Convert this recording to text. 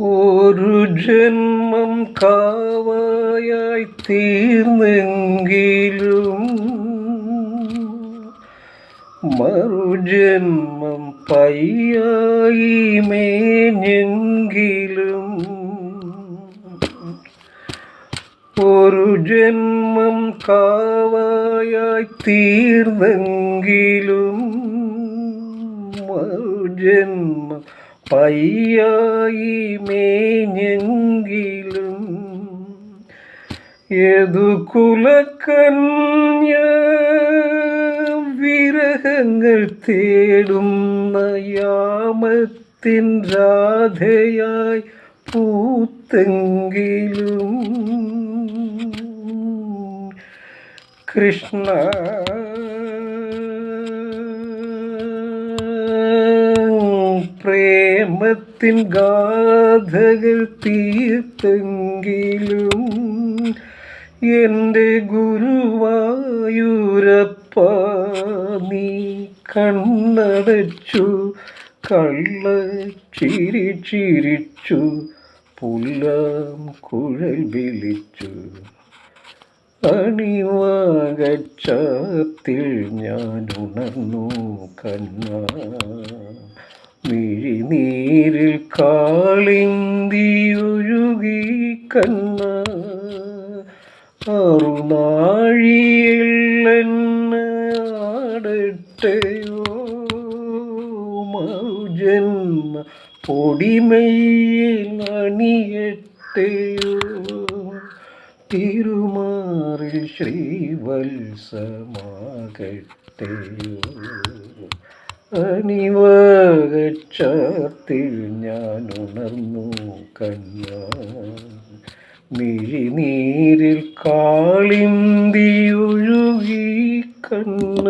ഒരു ജന്മം കാവായായി തീർന്നെങ്കിലും മറുജന്മം പയ്യായി മേഞ്ഞെങ്കിലും ഒരു ജന്മം കാവായായി തീർന്നെങ്കിലും മറുജന്മം പയ്യായി മേഞ്ഞെങ്കിലും ഏതു കുലക്കന്യ വിരഹങ്ങൾ തേടുന്ന യാമത്തിൻ രാധയായി പൂത്തെങ്കിലും. കൃഷ്ണ പ്രേമത്തിൻ ഗാഥകൾ തീർത്തെങ്കിലും എന്റെ ഗുരുവായൂരപ്പ നീ കണ്ണടച്ചു കള്ള ചിരി ചിരിച്ചു പുല്ലാം കുഴൽ വിളിച്ചു. അണിവാകച്ചാത്തിൽ ഞാൻ ഉണർന്നു കണ്ണ. മിഴിനീരിൽ കാളിന്തിയൊഴുകി കണ്ണ ആടട്ടെയോ? മൗജന്മ പൊടിമയിൽ അണിയട്ടെയോ? തിരുമാറിൽ ശ്രീവത്സമാകട്ടെയോ? അണിവാകച്ചാത്തിൽ ഞാൻ ഉണർന്നു കണ്ണ മിഴിനീരിൽ കാളിന്തി ഒഴുകി കണ്ണ.